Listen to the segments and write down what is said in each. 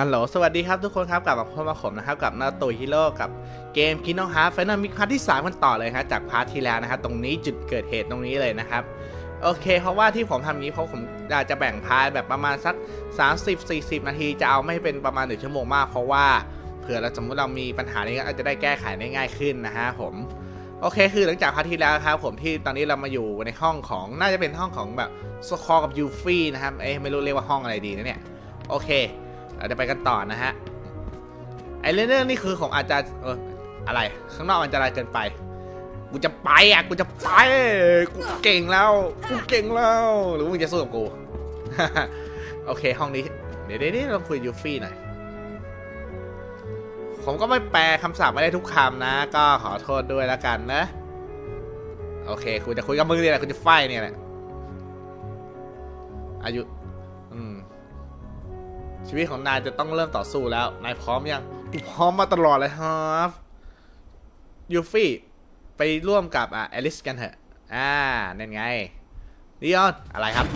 ฮัลโหล สวัสดีครับทุกคนครับ กลับมาพบกับผมนะครับ กับนาตุยฮิโร่กับเกม Kingdom Hearts Final Mix พาร์ทที่ 3 กันต่อเลยครับจากพาร์ทที่แล้วนะครับตรงนี้จุดเกิดเหตุตรงนี้เลยนะครับ โอเค เพราะว่าที่ผมทำนี้เพราะผมอยากจะแบ่งพาร์ทแบบประมาณสัก 30-40 นาที จะเอาไม่เป็นประมาณ1ชั่วโมงมาก เพราะว่าเผื่อเราสมมติเรามีปัญหานี้ก็อาจจะได้แก้ไขได้ง่ายขึ้นนะฮะผมโอเคคือหลังจากพาร์ทที่แล้วครับผมที่ตอนนี้เรามาอยู่ในห้องของน่าจะเป็นห้องของแบบสคอกับยูฟี่นะครับเอ๊ะไม่รู้เรียกว่าห้องอะไรดีนะเนี่ยโอเค เราจะไปกันต่อนะฮะ ไอเรื่องนี่คือของอาจจะเอออะไร ข้างนอกมันจะอะไรเกินไป กูจะไปอะ กูจะไป กูเก่งแล้ว กูเก่งแล้ว หรือมึงจะสู้กับกู โอเค ห้องนี้ เดี๋ยวเดี๋ยวนี้เราคุยยูฟี่หน่อย ผมก็ไม่แปลคำศัพท์ไม่ได้ทุกคำนะ ก็ขอโทษด้วยแล้วกันนะ โอเค กูจะคุยกับมึงเนี่ยแหละกูจะไฟเนี่ยแหละอายุ ชีวิตของนายจะต้องเริ่มต่อสู้แล้ว นายพร้อมยังกูพร้อมมาตลอดเลยครับยูฟี่ไปร่วมกับอะอลิสกันเถอะ อ่านั่นไงดิออนอะไรครับ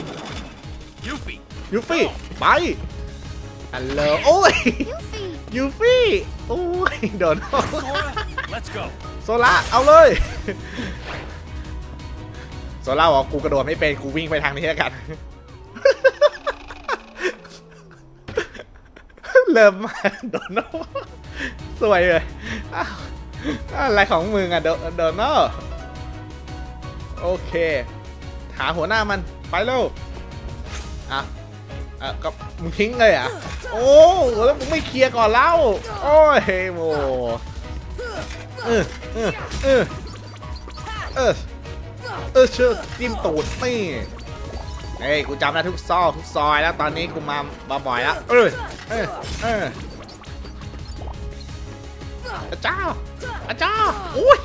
Yuffie, ยูฟี่ไปฮัลโหลโอ้ยยูฟี่โอ้ยโดน Sora, let's go. โซล่าเอาเลยโซล่าบอกกูกระโดดไม่เป็นกูวิ่งไปทางนี้แล้วกัน เริ่มมาโดนโนสวยเลยอะไรของมึงอะโดโดนโนโอเค หาหัวหน้ามันไปเร็วอะอะก็มึงทิ้งเลยอะ โอ้แล้วมึงไม่เคลียร์ก่อนเล่าโอ้ยโมเออเออเออเออเออเชื่อจิ้มตูดนี่ เฮ้ยกูจำได้ทุกซอกทุกซอยแล้วตอนนี้กูมามาบ่อยแล้วเออเออเอออาจารย์อาจารย์โอ้ย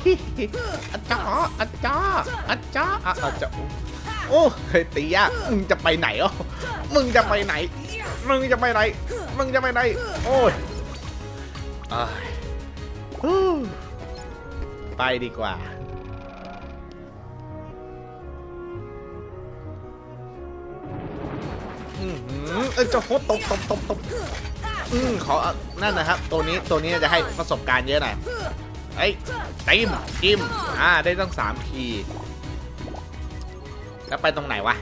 อาจารย์อาจารย์อาจารย์อะอาจารย์โอ้เฮ้ยตียะมึงจะไปไหนอะมึงจะไปไหน มึงจะไปไหน มึงจะไปไหน โอ้ยอ้ายฮู้ไปดีกว่า อือหือเอ้ยเจะโคตรตบตบตบตบอืมขอนั่นนะครับ ตัวนี้ตัวนี้จะให้ประสบการณ์เยอะหน่อยไอ้ยจิ้มจิ้มอ่าได้ตั้งสามทีแล้วไปตรงไหนวะ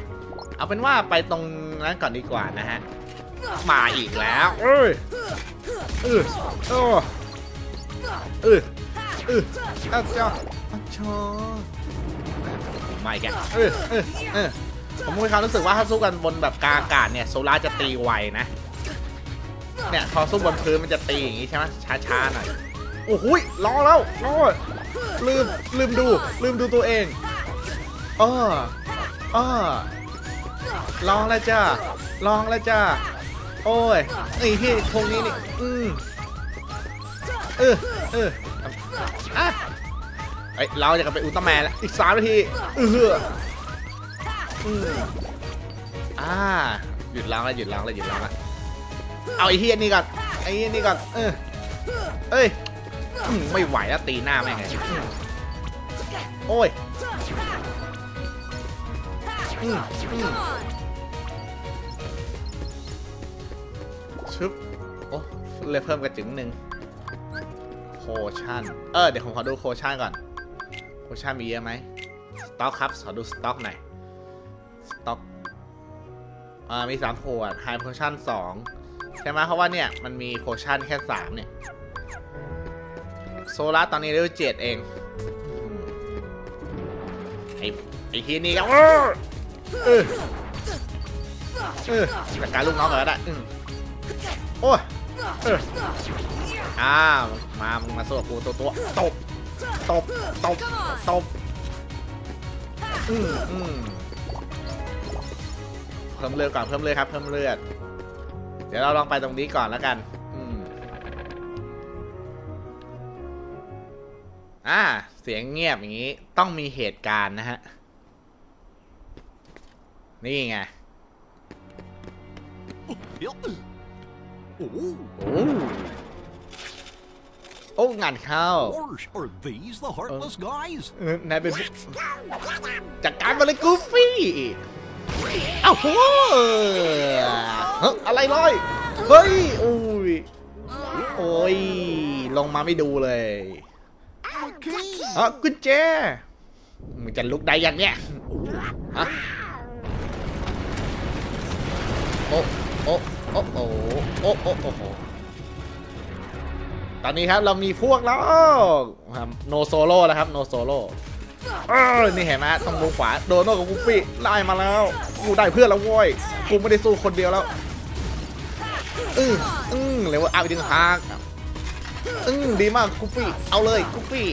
เอาเป็นว่าไปตรงนั้นก่อนดีกว่านะฮะ มาอีกแล้วเอ้ยเออโอ้เออเอออาจารย์อาจารย์ไม่แกเออเออเออ ผมมีความรู้สึกว่าถ้าสู้กันบนแบบกลางอากาศเนี่ยโซล่าจะตีไวนะ เนี่ยพอสู้บนพื้นมันจะตีอย่างงี้ใช่ไหมช้าๆหน่อยโอ้โหยรอแล้วรอลืมลืมดูลืมดูตัวเองอ้ออ้อลองแล้วจ้าลองแล้วจ้าโอ้ยไอ้ที่ทงนี้นี่อืมเออเอออะเอ้ยเราจะกลับไปอุลตร้าแมนแล้วอีกสามนาทีเออ อ่า หยุดล้างแล้วหยุดล้างแล้วหยุดล้างแล้วเอาไอ้เฮียนี่ก่อน ไอ้เฮียนี่ก่อน เออเอ้ย ไม่ไหวแล้วตีหน้าแม่งไงโอ้ยชึบ โอ้เลยเพิ่มกระจึงหนึ่งโคชั่น เออ เดี๋ยวผมขอดูโคชั่นก่อน โคชั่นมีเยอะไหมสต็อกครับ ขอดูสต็อกหน่อย ต็อกอ่ามีสามขวดไฮโพชั่นสองใช่ไหมเพราะว่าเนี่ยมันมีโพชั่นแค่สามเนี่ย โซล่าตอนนี้เลเวลเจ็ดเอง ไอ้ไอ้ทีนี่ก็เออเออจัดการลูกน้องก่อนก็ได้อืโอ้ยอออ้าวมามึงมาสู้กับกูตัวตัวตบตบตบตบอืมอืม เพิ่มเลือดก่อนเพิ่มเลือดครับเพิ่มเลือด เดี๋ยวเราลองไปตรงนี้ก่อนแล้วกันอืมอ่า เสียงเงียบอย่างนี้ ต้องมีเหตุการณ์นะฮะ นี่ไง Oh, โอ้โอ้งานเข้า Or are these the heartless guys? เออนายเป็นผู้จัดการมาเลยกูฟี่เอ้าโหเฮ้ยอะไรลอย เฮ้ยอุ้ยโอ้ย ลงมาไม่ดูเลยอ๋อกุญแจมึงจะลุกได้ยังเนี่ยฮะโอ้โอ้โอ้โอ้โอ้โอ้โอ้โหตอนนี้ครับเรามีพวกแล้วครับ โนโซโล่แล้วครับโนโซโล่ เออนี่เห็นไหมต้องมุมขวาโดนโนกับกูฟี่ไล่มาแล้วกูได้เพื่อนแล้วโว้ยกูไม่ได้สู้คนเดียวแล้วอืออือเลยว่าเอาอีกหนึ่งทางอืดีมากกูฟี่เอาเลยกูฟี่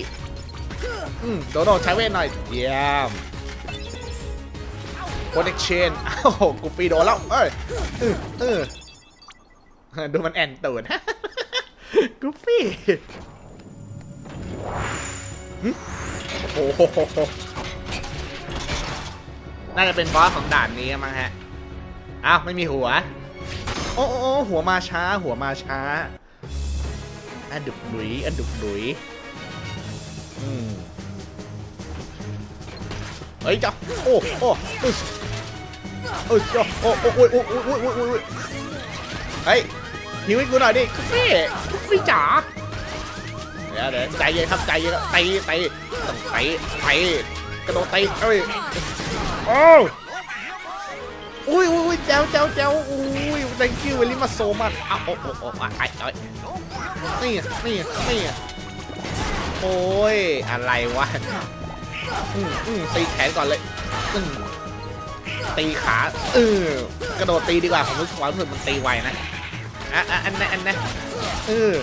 อืมโดโนใช้เวทหน่อยเยี่ยมโปรเทคเชนอ้าวกูฟี่โดนแล้วเอ้ยเออเออดูมันแอนตูดกูฟี่ โอ้โหน่าจะเป็นบอสของด่านนี้มั้งฮะ อ้าว ไม่มีหัว โอ้โอ้หัวมาช้า หัวมาช้า อันดุกดุยอันดุกดุยอืมเฮ้ยจ้าโอ้โอ้เอ้ยเอ้ยจ้าโอ้โอ้โอ้ยโอ้ยโอ้ยโอ้ยโอ้ยโอ้ยเฮ้ยหิวให้กูหน่อยดิคุฟฟี่คุฟฟี่จ๋า เดี๋ยวเดี๋ยวใจเย็นครับใจเย็นครับตีตีต้องตีตีกระโดดตีเอ้ยโอ้อุ้ยอุ้ยอุ้ยแจ้วแจ้วแจ้วอุ้ย thank you very much so much อ้าวโอ้โอ้โอ้ไอ้ไอ้นี่นี่นี่โอ้ย อะไรวะอืมอืมตีแขนก่อนเลยอืมตีขาเออกระโดดตีดีกว่าผมรู้สึกว่ารู้สึกมันตีไวนะอะอะอันนั้นอันนั้นเออ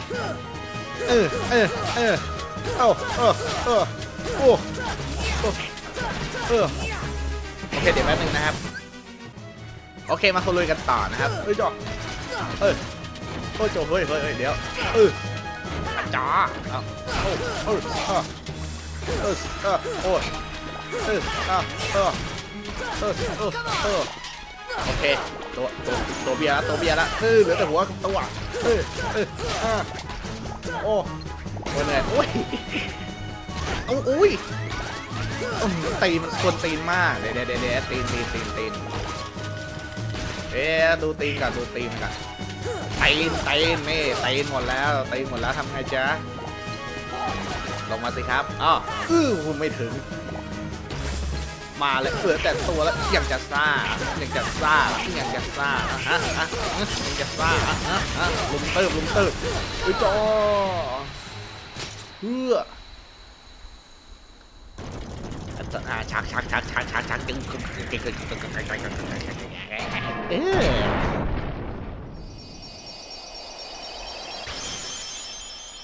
เออเออเออเอ้าเออเออโอ้โอ้เออโอเคเดี๋ยวแป๊บนึงนะครับ โอเคมาคุยกันต่อนะครับเฮ้ยจอเอ้ยโอ้ยโจเฮ้ยเฮ้ยเฮ้ยเดี๋ยวเอออาจ้าเอาโอ้เออเออเออเออโอ้ยเออเออเออเออเออเออโอเคตัวตัวตัวเบียร์ละตัวเบียร์ละเออเหลือแต่หัวกับตัวเออเอออ่า โอ้โอ้ยเบื่อยโอ้ยเอาอุ้ยตีนคนตีนมาก เดี๋ยวเดี๋ยวเดี๋ยวตีนตีนตีนตีนเอ๊ะดูตีนกันดูตีนกันตีนตีนนี่ตีนหมดแล้วตีนหมดแล้วทำไงจ๊ะลงมาสิครับ อ้ออื้อคุณไม่ถึง มาเลยเหลือแต่ตัวแล้วยังจะซ่ายังจะซ่ายังจะซ่าอะฮะยังจะซ่าอะฮะลุมเติบลุมเติบอุ้ยจอเพื่ออะชักชักชักชักชักชักจึงเออ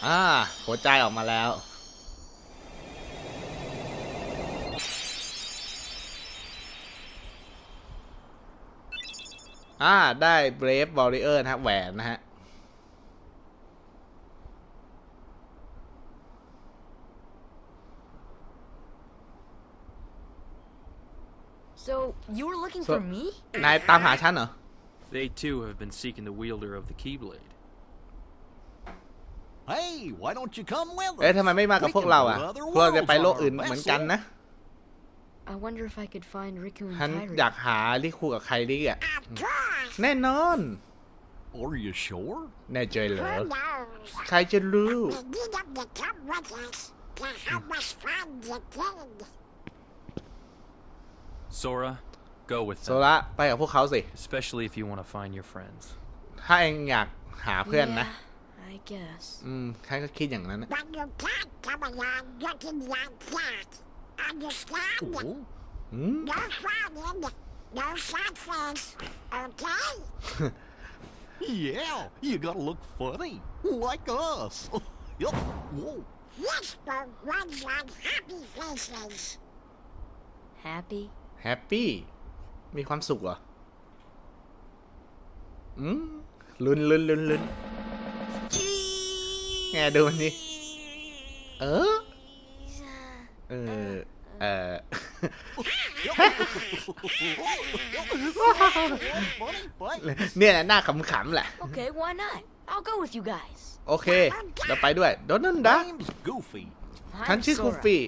อ่าหัวใจออกมาแล้ว อ่า ได้ Brave Warrior นะครับแหวนนะฮะ So, you were looking So- for me? นายตามหาฉันเหรอ They too have been seeking the wielder of the Keyblade. Hey, why don't you come with us? เอ๊ะทำไมไม่มากับ We พวก can เรา go อะ to other พวกเราจะไป worlds โล on ก our อื่นเหมือนกัน vessel. นะ I wonder if I could find Riku and ฉัน Tyre. อยากหาลิคูกับใครดิอ่ะ แน่นอน Are you sure? แน่ใจเหรอ Who knows? ใครจะรู้ We need them to come with us to help us find the king. Sora, go with โซ them. ละไปกับพวกเขาสิ Especially if you want to find your friends. ถ้าเองอยากหาเพื่อนนะ Yeah, I guess. อืมฉันก็คิดอย่างนั้นนะ But you can't come along looking like that. Understand? Oh, อืม No frowning, no sad face, okay? yeah, you gotta look funny, like us. Yup. Whoa. This boat runs on happy faces. Happy? แฮปปี้ มีความสุขเหรอ อืมลุ้นลุ้นลุ้นลุ้นไงดูมันนี่เออ เออ เออ funny, funny. เนี่ยแหละหน้าขำๆแหละ Okay, why not? I'll go with you guys. โอเคเดี๋ยวไปด้วยโดนนั่นดะ Name's Goofy. ฉัน I'm ชื่อคู Sora. ฟี่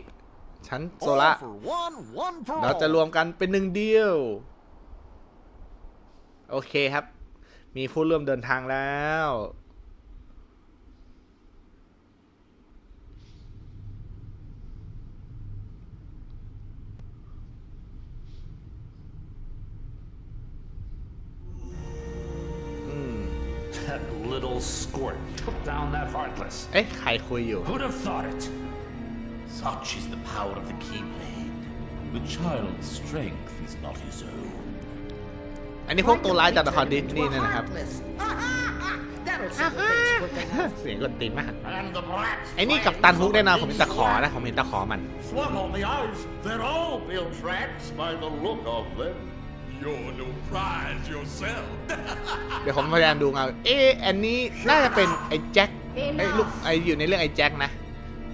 ฉันโซ All ละ for one, one for เรา all. จะรวมกันเป็นหนึ่งเดียว โอเคครับมมีผู้ร่วมเดินทางแล้ว little squirt took down that Heartless. เอ๊ะ ใครคุยอยู่ Who'd have thought it? Such is the power of the Keyblade. The child's strength is not his own. อันนี้พวกตัวร้ายจากละครดิสนีย์นั่นนะครับ That'll settle things quick enough. เสียงกดตีนมาก And the brats. ไอ้นี่กับตันฮุกแน่นอนผมเห็นตะขอนะ ผมห็นตะขอมัน Swallow the eyes. They're all built rats by the look of them. You're no prize yourself. เดี๋ยวผมพยายามดูเงาเอ๊ะอันนี้น่าจะเป็นไอ้แจ็คไอ้ลูกไอ้อยู่ในเรื่องไอ้แจ็คนะ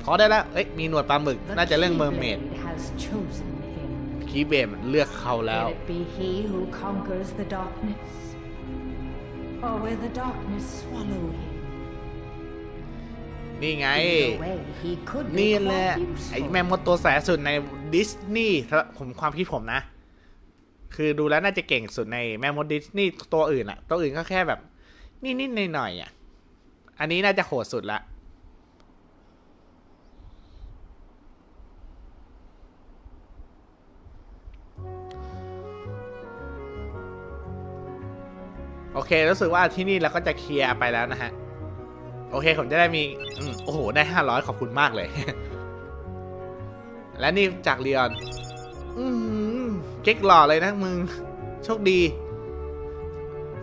พอได้แล้วเอ้ยมีหนวดปลาหมึกน่าจะเรื่องเมอร์เมด Keyblade has chosen him. คีเบมเลือกเขาแล้ว Will it be he who conquers the darkness? Or will the darkness swallow him? นี่ไง Either way, he could be นี่แหละ quite ไอ้ useful. แมมมดตัวแสบสุดในดิสนีย์ผมความคิดผมนะ คือดูแล้วน่าจะเก่งสุดในแมมมดดิสนีย์ตัวอื่นอะตัวอื่นก็แค่แบบ นิดๆหน่อยๆอะอันนี้น่าจะโหดสุดละโอเค รู้สึกว่าที่นี่เราก็จะเคลียร์ไปแล้วนะฮะ โอเค ผมจะได้มีอมโอ้โห ได้500ขอบคุณมากเลย และนี่จากเรียนอืม เก๊กหล่อเลยนะมึง โชคดี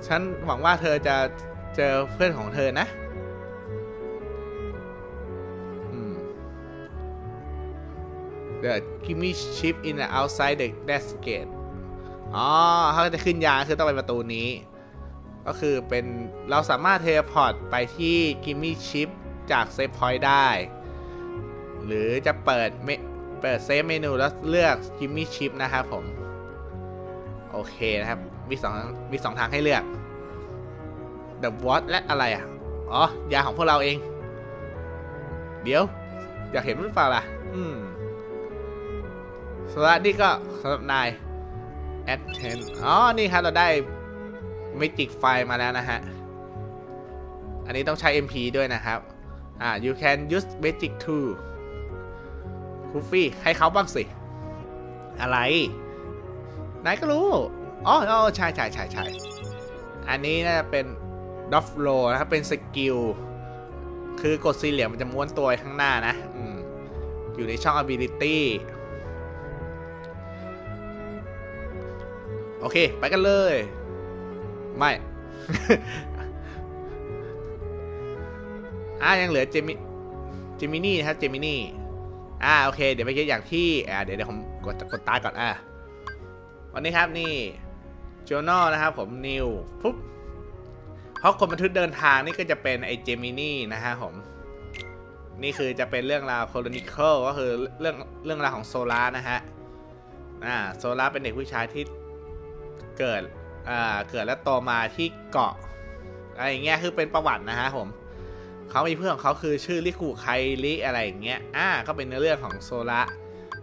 ฉันหวังว่าเธอจะเจอเพื่อนของเธอนะอืม The gimme chip in the outside the desk gate อ๋อเขาจะขึ้นยานคือต้องไปประตูนี้ ก็คือเป็นเราสามารถเทเลพอร์ตไปที่กิมมี่ชิปจากเซฟพอยต์ได้ หรือจะเปิดเมเปิดเซฟเมนูแล้วเลือกกิมมี่ชิปนะครับผม โอเคนะครับ มีสองมีสองทางให้เลือก The What และอะไรอะ อ๋อ ยาของพวกเราเอง เดี๋ยว อยากเห็นหรือเปล่าล่ะ อืมสวัสดีก็สำหรับนาย a d 10อ๋อ นี่ครับ เราได้ Magic ไฟมาแล้วนะฮะ อันนี้ต้องใช้ MP ด้วยนะครับ อ่า you can use Magic too คูฟี่ให้เขาบ้างสิ อะไร นายก็รู้ อ๋ออ๋อใช่ใช่ใช่ใช่อันนี้น่าจะเป็นดอฟโลนะครับ เป็นสกิล คือกดสีเหลี่ยมมันจะม้วนตัวข้างหน้านะออยู่ในช่อง ability โอเค ไปกันเลย ไม่ อ่ายังเหลือเจมิเจมินี่นะครับ เจมินี่ อ่า โอเค เดี๋ยวไปคิดอย่างที่ อ่า เดี๋ยวเดี๋ยวผมกดกดตาก่อน อ่า วันนี้ครับนี่ journal นะครับผม new ปุ๊บเพราะคนบันทึกเดินทางนี่ก็จะเป็นไอเจมินี่นะฮะผมนี่คือจะเป็นเรื่องราว chronicle ก็คือเรื่องเรื่องราวของโซลานะฮะอ่าโซลาเป็นเด็กผู้ชายที่เกิดอ่าเกิดและโตมาที่เกาะอะไรอย่างเงี้ยคือเป็นประวัตินะฮะผมเขามีเพื่อนของเขาคือชื่อลิคุไคลิอะไรอย่างเงี้ยอ่าก็เป็นเนื้อเรื่องของโซละ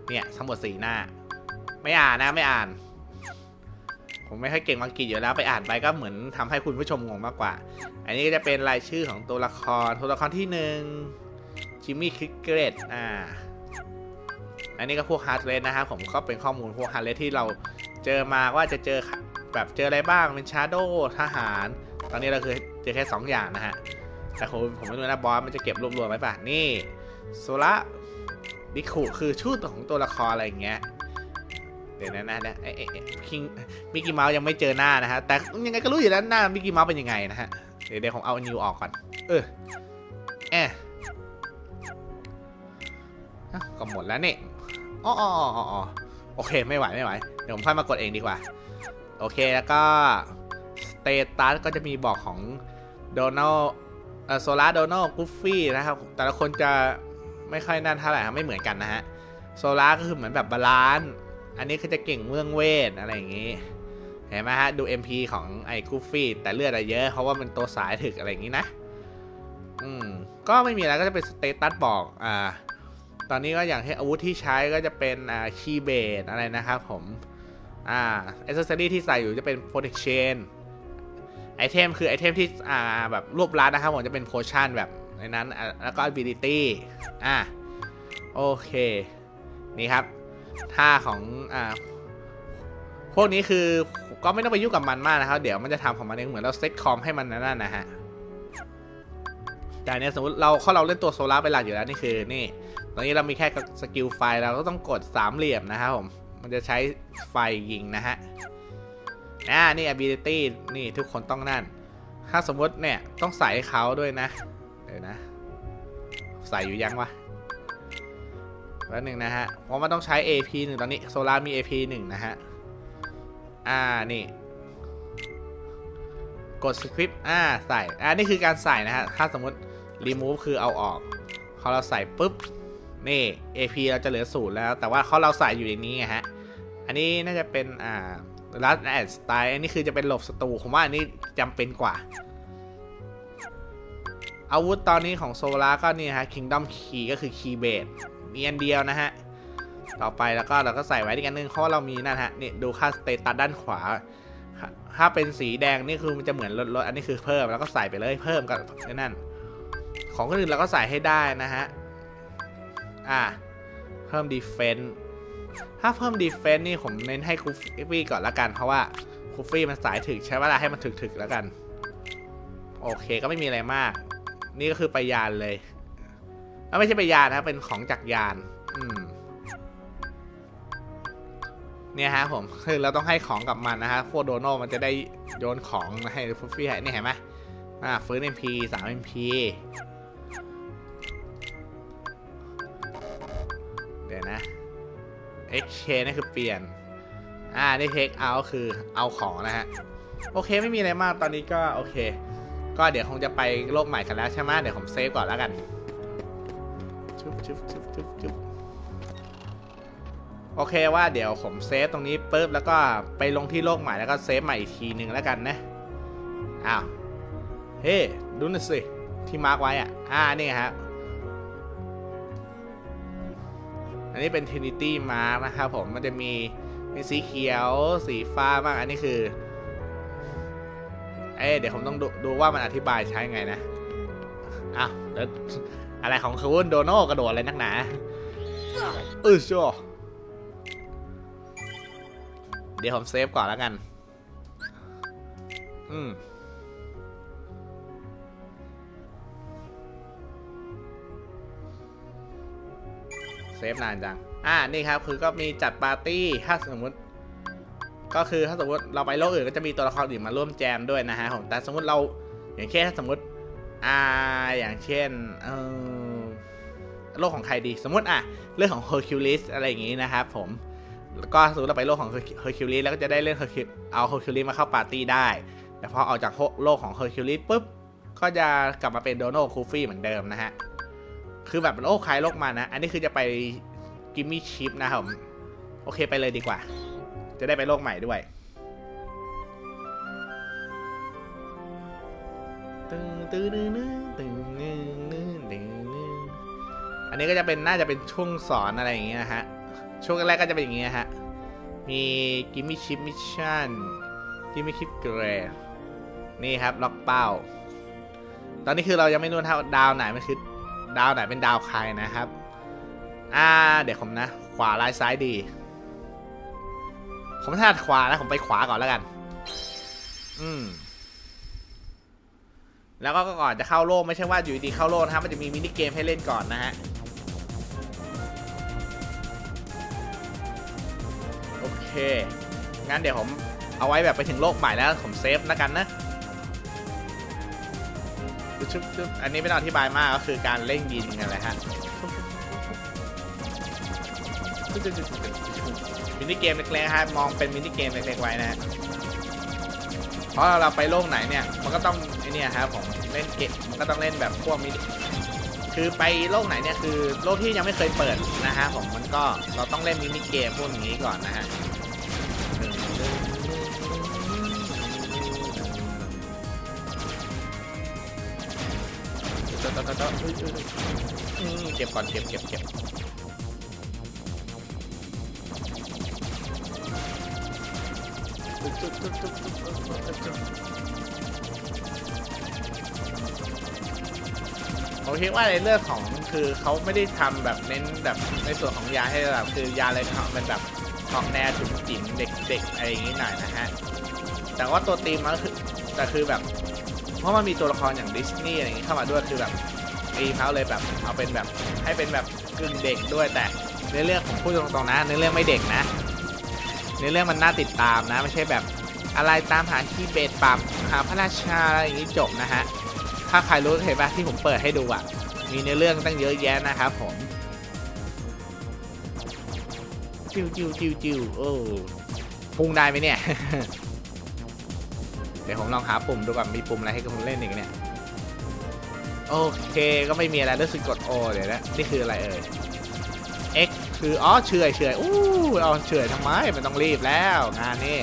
เนี่ยทั้งหมดสี่หน้า ไม่อ่านนะไม่อ่าน ผมไม่ค่อยเก่งอังกฤษอยู่แล้วไปอ่านไปก็เหมือนทำให้คุณผู้ชมงงมากกว่า อันนี้ก็จะเป็นรายชื่อของตัวละคร ตัวละครที่หนึ่งจิมมี่คริกเกตอ่า อันนี้ก็พวกฮาร์ดเรสนะครับผมก็เป็นข้อมูลพวกฮาร์ดเรสที่เราเจอมาว่าจะเจอแบบเจออะไรบ้างเป็นชาร์โดทหาร ตอนนี้เราคือเจอแค่ 2 อย่างนะฮะ แต่ผมผมไม่รู้นะบอสมันจะเก็บรวบรวมไว้ป่ะนี่โซละดิคุคือชื่อของตัวละครอะไรอย่างเงี้ย เดี๋ยวนะนะนะไอ้ไอ้ไอ้คิงมิกกี้เมาส์ยังไม่เจอหน้านะฮะ แต่ยังไงก็รู้อยู่แล้วหน้ามิกกี้เมาส์เป็นยังไงนะฮะ เดี๋ยวเดี๋ยวผมเอานิวออกก่อน เออแอะก็หมดแล้วนี่อ๋ออ๋ออ๋ออ๋อโอเค ไม่ไหว ไม่ไหว เดี๋ยวผมค่อยมากดเองดีกว่า โอเค แล้วก็ สเตตัสก็จะมีบอกของโดนัลโซล่าโดนัลกูฟี่นะครับ แต่ละคนจะไม่ค่อยนั่นเท่าไหร่ครับไม่เหมือนกันนะฮะ โซล่าก็คือเหมือนแบบบาลานซ์ อันนี้คือจะเก่งเรื่องเวทอะไรอย่างงี้ เห็นไหมฮะ ดู MP ของไอ้กูฟี่ แต่เลือดอะเยอะ เพราะว่ามันตัวสายถึกอะไรอย่างงี้นะ อืม ก็ไม่มีอะไรก็จะเป็นสเตตัสบอก อ่า ตอนนี้ก็อย่างที่อาวุธที่ใช้ก็จะเป็นอ่าคีเบดอะไรนะครับผม อ่าอ c เซสซอรี่ที่ใส่อยู่จะเป็นโปรเทคเชนไอเทมคือไอเทมที่ อ่า แบบรวบรัดนะครับผมจะเป็นโพชั่นแบบในนั้น แล้วก็ ability อะโอเค นี่ครับ ท่าของอ่าพวกนี้คือก็ไม่ต้องไปยุ่งกับมันมากนะครับ เดี๋ยวมันจะทำของมันเองเหมือนเราเซตคอมให้มันนั่นนะฮะแต่เนี่ยสมมติเราเขาเราเล่นตัวโซล่าร์เป็นหลักอยู่แล้วนี่คือนี่ ตอนนี้เรามีแค่สกิลไฟเราก็ต้องกดสามเหลี่ยมนะครับผมมันจะใช้ไฟยิงนะฮะอ่านี่ ability นี่ทุกคนต้องนั่น ถ้าสมมติเนี่ยต้องใส่ให้เขาด้วยนะเดี๋ยวนะ ใส่อยู่ยังวะ แป๊บหนึ่งนะฮะ เพราะมันต้องใช้ AP 1 ตอนนี้โซลามี AP 1 นะฮะ อ่า นี่ กด script อ่า ใส่ อ่า นี่คือการใส่นะฮะ ถ้าสมมติ remove คือเอาออกพอเราใส่ปุ๊บ นี่ AP เราจะเหลือศูนย์แล้ว แต่ว่าเขาเราใส่อยู่อย่างนี้ไงฮะ อันนี้น่าจะเป็น อ่ารัดแอนสไตล์ อันนี้คือจะเป็นหลบศัตรูผมว่าอันนี้จำเป็นกว่าอาวุธตอนนี้ของโซลาก็นี่ฮะ Kingdom Key ก็คือ Key b a s e มีอันเดียวนะฮะ ต่อไปแล้วก็เราก็ใส่ไว้ที่กันนึงเพราะเรามีนั่นฮะนี่ดูค่าสเตตัสด้านขวา ถ้าเป็นสีแดงนี่คือมันจะเหมือนลดลดอันนี้คือเพิ่มแล้วก็ใส่ไปเลยเพิ่มกับนั่น ของคนอื่นเราก็ใส่ให้ได้นะฮะ อ่า เพิ่มดีเฟน s ์ถ้าเพิ่มดีเฟน s ์นี่ผมเน้นให้คูฟี่ก่อนละกันเพราะว่าคูฟี่มันสายถึกใช้เวลาให้มันถึกๆแล้วกัน โอเคก็ไม่มีอะไรมาก นี่ก็คือไปยานเลย ไม่ใช่ไปยานนะครับเป็นของจากยานอืมเนี่ยฮะผมคือเราต้องให้ของกับมันนะฮะพวกโดโนมันจะได้โยนของมาให้ฟูฟี่ให้นี่เห็นไหมอ่าฟื้น MP 3 MP เดี๋ยวนะ exchange นี่คือเปลี่ยน อ่านี่ take out คือเอาของนะฮะ โอเคไม่มีอะไรมากตอนนี้ก็โอเค ก็เดี๋ยวคงจะไปโลกใหม่กันแล้วใช่ไหมเดี๋ยวผมเซฟก่อนแล้วกัน ชุบชุบชุบชุบชุบโอเคว่าเดี๋ยวผมเซฟตรงนี้ปุ๊บแล้วก็ไปลงที่โลกใหม่แล้วก็เซฟใหม่อีกทีหนึ่งแล้วกันนะ อ้าว เฮ้ ดูน่อยสิ ที่มาร์กไว้อะ อ่า นี่ครับอันนี้เป็น Trinity Mark นะครับผม มันจะมี มีสีเขียว สีฟ้าบ้าง อันนี้คือ เอ้เดี๋ยวผมต้องดูดูว่ามันอธิบายใช้ไงนะ อ้าวแล้ว อะไรของคุณโดโน่กระโดดอะไรนักหนาเออชัวเดี๋ยวผมเซฟก่อนแล้วกัน อืมเซฟนานจัง อ่า นี่ครับ คือก็มีจัดปาร์ตี้ ถ้าสมมติ ก็คือถ้าสมมติเราไปโลกอื่นก็จะมีตัวละครอื่นมาร่วมแจมด้วยนะฮะผม แต่สมมติเรา อย่างเช่นถ้าสมมติ อ่าอย่างเช่นเออโลกของใครดี สมมติอะเรื่องของ Hercules อะไรอย่างงี้นะครับผมแล้วก็สมมติเราไปโลกของ Hercules แล้วก็จะได้เล่น Hercules เอา Hercules มาเข้าปาร์ตี้ได้ แต่พอออกจากโลกของ Hercules ปุ๊บก็จะกลับมาเป็นโดโนคูฟี่เหมือนเดิมนะฮะ คือแบบโลกใครโลกมันนะ อันนี้คือจะไปกิมมี่ชิปนะครับโอเคไปเลยดีกว่า จะได้ไปโลกใหม่ด้วย ตึงตึงตึงตึงตึงตึงตึงอันนี้ก็จะเป็นน่าจะเป็นช่วงสอนอะไรอย่างเงี้ยฮะ ช่วงแรกก็จะเป็นอย่างเงี้ยฮะ มีกิมมิชิปมิชชั่นกิมมิชิปเกรนี่ครับล็อกเป้า ตอนนี้คือเรายังไม่รู้เท่าดาวไหนมันคือดาวไหนเป็นดาวใครนะครับ อ่าเดี๋ยวผมนะ ขวาลายซ้ายดี ผมถนัดขวานะผมไปขวาก่อนแล้วกัน อืม แล้วก็ก่อนจะเข้าโลกไม่ใช่ว่าอยู่ดีๆเข้าโลกนะครับมันจะมีมินิเกมให้เล่นก่อนนะฮะโอเคงั้นเดี๋ยวผมเอาไว้แบบไปถึงโลกใหม่แล้วผมเซฟแล้วกันนะชุบชุบอันนี้ไม่ต้องอธิบายมากก็คือการเล่งยิงกันเลยฮะมินิเกมเล็กๆฮะมองเป็นมินิเกมเล็กๆไว้นะฮะ ราะเราไปโลกไหนเนี่ย มันก็ต้องไอเนี่ยครับผมเล่นเกมมันก็ต้องเล่นแบบพวกมินิคือไปโลกไหนเนี่ยคือโลกที่ยังไม่เคยเปิดนะฮะผมมันก็เราต้องเล่นมินิเกมพวกนี้ก่อนนะฮะเก็บก่อนเก็บเก็บเก็บ ผมคิดว่าในเรื่องของคือเขาไม่ได้ทำแบบเน้นแบบในส่วนของยาให้แบบคือยาอะไรมันแบบของแน่ถุงจิ๋มเด็กๆอะไรอย่างนี้หน่อยนะฮะแต่ว่าตัวตีมมันคือแต่คือแบบ เพราะมันมีตัวละครอย่างดิสนีย์อะไรอย่างนี้เข้ามาด้วยคือแบบตีเขาเลยแบบเอาเป็นแบบให้เป็นแบบกึ่งเด็กด้วยแต่ในเรื่องของพูดตรงๆนะในเรื่องไม่เด็กนะ ในเรื่องมันน่าติดตามนะ ไม่ใช่แบบอะไรตามหาคีย์เบสปรับหาพระราชาอะไรอย่างนี้จบนะฮะ ถ้าใครรู้เห็นปะที่ผมเปิดให้ดูอะ มีในเรื่องตั้งเยอะแยะนะครับผม จิ้วจิ้วจิ้วจิ้วโอ้พุ่งได้ไหมเนี่ย เดี๋ยวผมลองหาปุ่มดูก่อนมีปุ่มอะไรให้คุณเล่นอีกเนี่ยโอเค ก็ไม่มีอะไรรู้สึกกด O เดี๋ยวนะ นี่คืออะไรเอ่ย X คืออ๋อเฉยเฉยอู้เอาเฉยทำไมมันต้องรีบแล้วงานนี้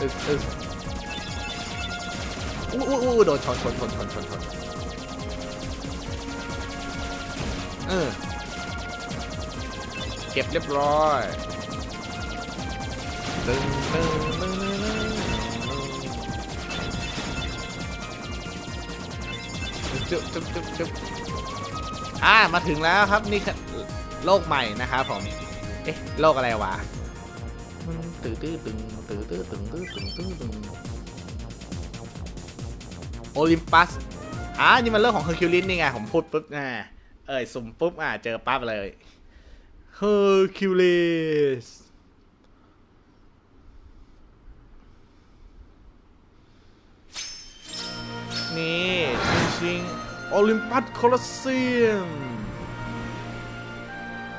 อึกอึกอู้อู้อู้โดนชนชนชนชนชนชนเออเก็บเรียบร้อยดึงดึงดึงดึงดึงจุ๊บจุ๊บจุ๊บจุ๊บอ่ามาถึงแล้วครับนี่คือ โลกใหม่นะครับผม เอ๊ะ โลกอะไรวะตื้อตื้อตึงตื้อตื้อตึงตื้อตึงตื้อตึงโอลิมปัสอ่านี่มันเรื่องของเฮอร์คิวลิสนี่ไง ผมพูดปุ๊บอ่าเอ่ยสุ่มปุ๊บ อ่า เจอปั๊บเลยเฮอร์คิวลิสนี่ ชิงโอลิมปัสโคลอสเซียม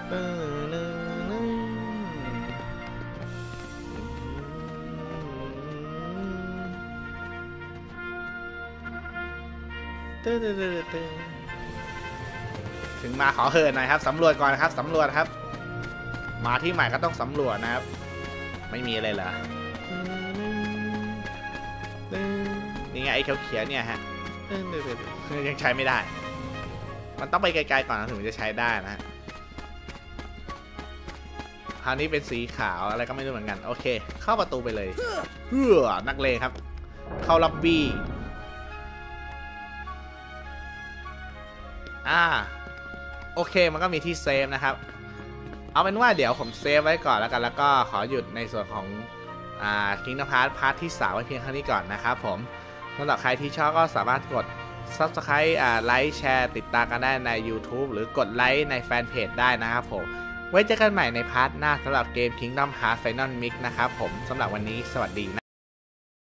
ถึงมาขอเหินหน่อยครับสำรวจก่อนครับสำรวจครับ มาที่ใหม่ก็ต้องสำรวจนะครับ ไม่มีอะไรเหรอนี่ไงไอ้เขียวๆเนี่ยฮะยังใช้ไม่ได้ มันต้องไปไกลๆก่อนถึงจะใช้ได้นะฮะ คราวนี้เป็นสีขาวอะไรก็ไม่รู้เหมือนกัน โอเค เข้าประตูไปเลยเฮ้อนักเลงครับ เข้าล็อบบี้อ่าโอเคมันก็มีที่เซฟนะครับ เอาเป็นว่าเดี๋ยวผมเซฟไว้ก่อนแล้วกัน แล้วก็ขอหยุดในส่วนของอ่าคิงนพาร์ทพาร์ทที่3ไว้เพียงเท่านี้ก่อนนะครับผมสำหรับใครที่ชอบก็สามารถกด Subscribe ไลค์แชร์ติดตามกันได้ใน YouTube หรือกดไลค์ในแฟนเพจได้นะครับผม ไว้เจอกันใหม่ในพาร์ทหน้าสำหรับเกม Kingdom Hearts Final Mix นะครับผมสำหรับวันนี้สวัสดีนะ